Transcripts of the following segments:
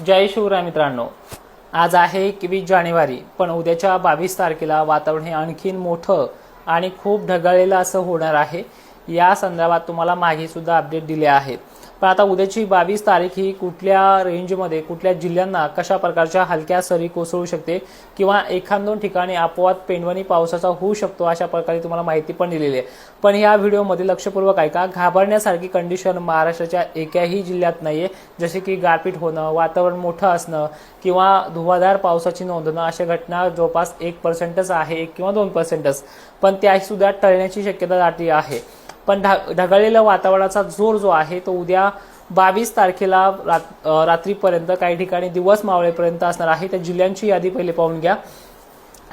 जय शिवराय मित्रांनो. आज आहे एकवीस जानेवारी पण उद्याच्या बावीस तारखेला वातावरण हे आणखीन मोठं आणि खूप ढगाळलेलं असं होणार आहे. या संदर्भात तुम्हाला मागेसुद्धा अपडेट दिले आहेत. पण आता उद्याची बावीस तारीख ही कुठल्या रेंजमध्ये कुठल्या जिल्ह्यांना कशा प्रकारच्या हलक्या सरी कोसळू शकते किंवा एखाद दोन ठिकाणी अपवाद पेंडवणी पावसाचा होऊ शकतो अशा प्रकारे तुम्हाला माहिती पण दिलेली आहे. पण या व्हिडिओमध्ये लक्षपूर्वक ऐका घाबरण्यासारखी कंडिशन महाराष्ट्राच्या एकाही जिल्ह्यात नाहीये. जसे की गारपीट होणं वातावरण मोठं असणं किंवा धुवाधार पावसाची नोंदणं अशा घटना जवळपास एक पर्सेंटच आहे एक किंवा दोन पर्सेंटच पण त्याही सुद्धा टळण्याची शक्यता दाटी आहे. पण ढा ढगाळलेल्या वातावरणाचा जोर जो आहे तो उद्या बावीस तारखेला रात रात्रीपर्यंत काही ठिकाणी दिवस मावळेपर्यंत असणार आहे. त्या जिल्ह्यांची यादी पहिले पाहून घ्या.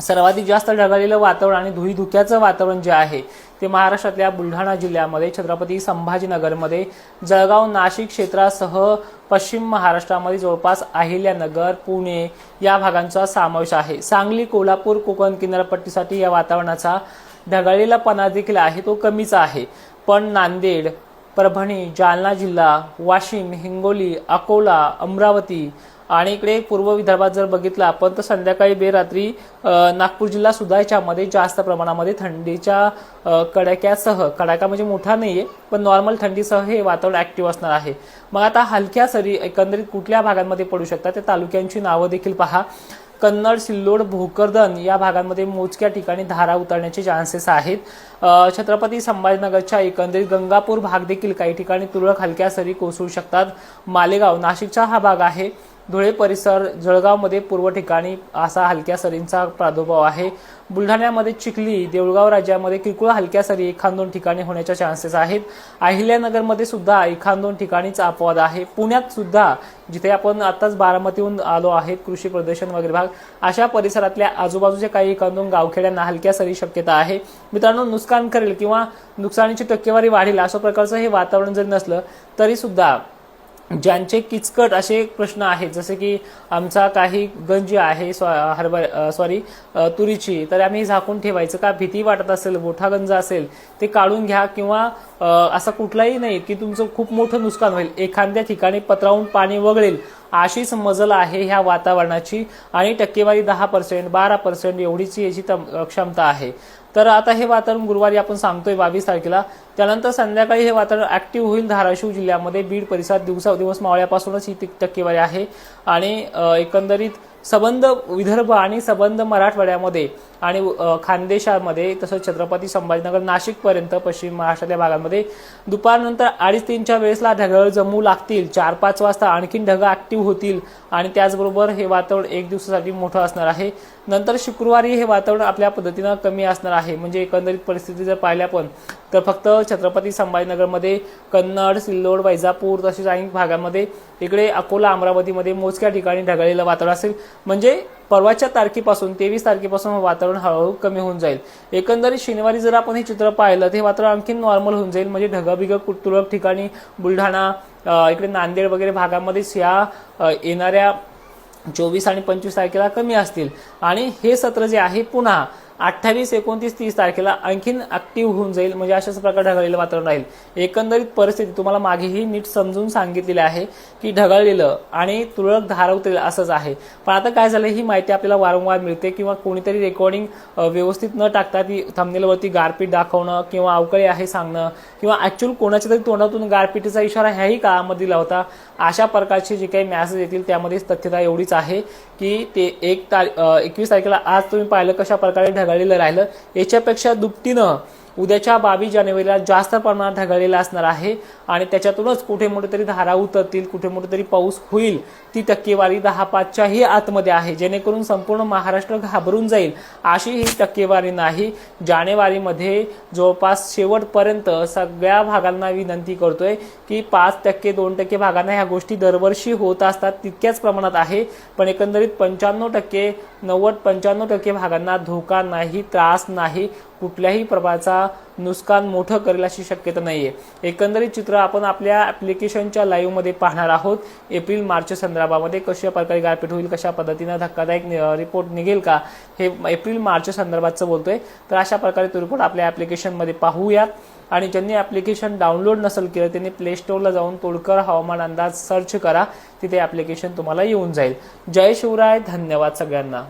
सर्वाधिक जास्त ढगाळलेलं वातावरण आणि धुईधुक्याचं वातावरण जे आहे ते महाराष्ट्रातल्या बुलढाणा जिल्ह्यामध्ये छत्रपती संभाजीनगरमध्ये जळगाव नाशिक क्षेत्रासह पश्चिम महाराष्ट्रामध्ये जवळपास अहिल्यानगर पुणे या भागांचा समावेश आहे. सांगली कोल्हापूर कोकण किनारपट्टीसाठी या वातावरणाचा ढगाळलेलापणा देखील आहे तो कमीच आहे. पण नांदेड परभणी जालना जिल्हा वाशिम हिंगोली अकोला अमरावती आणि इकडे पूर्व विदर्भात जर बघितलं आपण तर संध्याकाळी बेरात्री नागपूर जिल्हा सुद्धा याच्यामध्ये जास्त प्रमाणामध्ये थंडीच्या कडाक्यासह कडाका म्हणजे मोठा नाही आहे पण नॉर्मल थंडीसह हे वातावरण ऍक्टिव्ह असणार आहे. मग आता हलक्या सरी एकंदरीत कुठल्या भागांमध्ये पडू शकतात त्या तालुक्यांची नावं देखील पहा. कन्नड सिल्लोड भोकरदन या भागांमध्ये मोजक्या ठिकाणी धारा उतरण्याचे चान्सेस आहेत. छत्रपती संभाजीनगरच्या एकंदरीत गंगापूर भाग देखील काही ठिकाणी तुरळक हलक्या सरी कोसळू शकतात. मालेगाव नाशिकचा हा भाग आहे. धुळे परिसर जळगावमध्ये पूर्व ठिकाणी असा हलक्या सरींचा प्रादुर्भाव आहे. बुलढाण्यामध्ये चिखली देऊळगाव राज्यामध्ये किरकोळ हलक्या सरी एखाद दोन ठिकाणी होण्याच्या चान्सेस आहेत. अहिल्यानगरमध्ये सुद्धा एखाद दोन ठिकाणीच अपवाद आहे. पुण्यात सुद्धा जिथे आपण आताच बारामतीहून आलो आहेत कृषी प्रदर्शन वगैरे भाग अशा परिसरातल्या आजूबाजूच्या काही एखाद दोन गावखेड्यांना हलक्या सरी शक्यता आहे. मित्रांनो नुकसान करेल किंवा नुकसानीची टक्केवारी वाढेल अशा प्रकारचं हे वातावरण जरी नसलं तरी सुद्धा ज्यांचे किचकट असे प्रश्न आहेत जसे की आमचा काही गंज आहे स्व- हरभर सॉरी तुरीची तर आम्ही झाकून ठेवायचं. का भीती वाटत असेल मोठा गंज असेल ते काढून घ्या किंवा असा कुठलाही नाही की तुमचं खूप मोठं नुकसान होईल. एखाद्या ठिकाणी पत्रावून पाणी वगळेल अशीच मजल आहे ह्या वातावरणाची आणि टक्केवारी दहा पर्सेंट बारा पर्सेंट एवढीच याची तम- क्षमता आहे. तर आता हे वातावरण गुरुवारी आपण सांगतोय बावीस तारखेला. त्यानंतर संध्याकाळी हे वातावरण ऍक्टिव्ह होईल धाराशिव जिल्ह्यामध्ये. बीड परिसरात दिवसा दिवस मावळ्यापासूनच ही ती- टक्केवारी आहे. आणि एकंदरीत सबंध विदर्भ आणि सबंध मराठवाड्यामध्ये आणि खानदेशामध्ये तसंच छत्रपती संभाजीनगर नाशिकपर्यंत पश्चिम महाराष्ट्रातल्या भागांमध्ये दुपारनंतर अडीच तीनच्या वेळेसला ढगाळ जमू लागतील. चार पाच वाजता आणखीन ढग ऍक्टिव्ह होतील आणि त्याचबरोबर हे वातावरण एक दिवसासाठी मोठं असणार आहे. नंतर शुक्रवारी हे वातावरण आपल्या पद्धतीनं कमी असणार आहे. म्हणजे एकंदरीत परिस्थिती जर पाहिल्या पण तर फक्त छत्रपती संभाजीनगरमध्ये कन्नड सिल्लोड वैजापूर तसेच अनेक भागांमध्ये इकडे अकोला अमरावतीमध्ये मोजक्या ठिकाणी ढगाळलेलं वातावरण असेल. म्हणजे परवाच्या तारखेपासून तेवीस तारखेपासून वातावरण हळूहळू कमी होऊन जाईल. एकंदरीत शनिवारी जर आपण हे चित्र पाहिलं तर हे वातावरण आणखी नॉर्मल होऊन जाईल. म्हणजे ढगाबिग तुरळक ठिकाणी बुलढाणा इकडे नांदेड वगैरे भागामध्येच या येणाऱ्या चोवीस आणि पंचवीस तारखेला कमी असतील. आणि हे सत्र जे आहे पुन्हा अठ्ठावीस एकोणतीस तीस तारखेला आणखीन ऍक्टिव्ह होऊन जाईल. म्हणजे अशाच प्रकारे ढगाळलेलं वातावरण राहील. एकंदरीत परिस्थिती तुम्हाला मागेही नीट समजून सांगितलेली आहे की ढगाळलेलं आणि तुरळक धारा उतरेल असंच आहे. पण आता काय झालं ही माहिती आपल्याला वारंवार मिळते किंवा कोणीतरी रेकॉर्डिंग व्यवस्थित न टाकता ती थांबलेल्यावरती गारपीट दाखवणं किंवा अवकळी आहे सांगणं किंवा ऍक्च्युअल कोणाच्या तरी तोंडातून गारपीटीचा इशारा ह्याही काळामध्ये दिला होता. अशा प्रकारचे जे काही मॅसेज येतील त्यामध्ये तथ्यता एवढीच आहे की ते एक तारीख एकवीस तारखेला आज तुम्ही पाहिलं कशा प्रकारे आघाडीला राहिलं. याच्यापेक्षा दुपटीनं उद्याच्या बावीस जानेवारीला जास्त प्रमाणात ढगळलेला असणार आहे आणि त्याच्यातूनच कुठे मोठे तरी धारा उतरतील कुठे मोठे तरी पाऊस होईल ती टक्केवारी दहा पाचच्याही आतमध्ये आहे. जेणेकरून संपूर्ण महाराष्ट्र घाबरून जाईल अशी ही टक्केवारी नाही. जानेवारीमध्ये जवळपास शेवटपर्यंत सगळ्या भागांना विनंती करतोय की पाच टक्के दोन टक्के भागांना ह्या गोष्टी दरवर्षी होत असतात तितक्याच प्रमाणात आहे. पण एकंदरीत पंच्याण्णव टक्के नव्वद पंच्याण्णव टक्के भागांना धोका नाही त्रास नाही. कुठल्याही प्रभाचा नुकसान मोठं करेल अशी शक्यता नाहीये. एकंदरीत चित्र आपण आपल्या ऍप्लिकेशनच्या लाईव्हमध्ये पाहणार आहोत. एप्रिल मार्च संदर्भामध्ये कशा प्रकारे गारपीट होईल कशा पद्धतीनं धक्कादायक रिपोर्ट निघेल का हे एप्रिल मार्च संदर्भातचं बोलतोय. तर अशा प्रकारे तो रिपोर्ट आपल्या ऍप्लिकेशनमध्ये पाहूया. आणि ज्यांनी ऍप्लिकेशन डाउनलोड नसेल केलं त्यांनी प्ले स्टोअरला जाऊन तोडकर हवामान अंदाज सर्च करा. तिथे ऍप्लिकेशन तुम्हाला येऊन जाईल. जय शिवराय. धन्यवाद सगळ्यांना.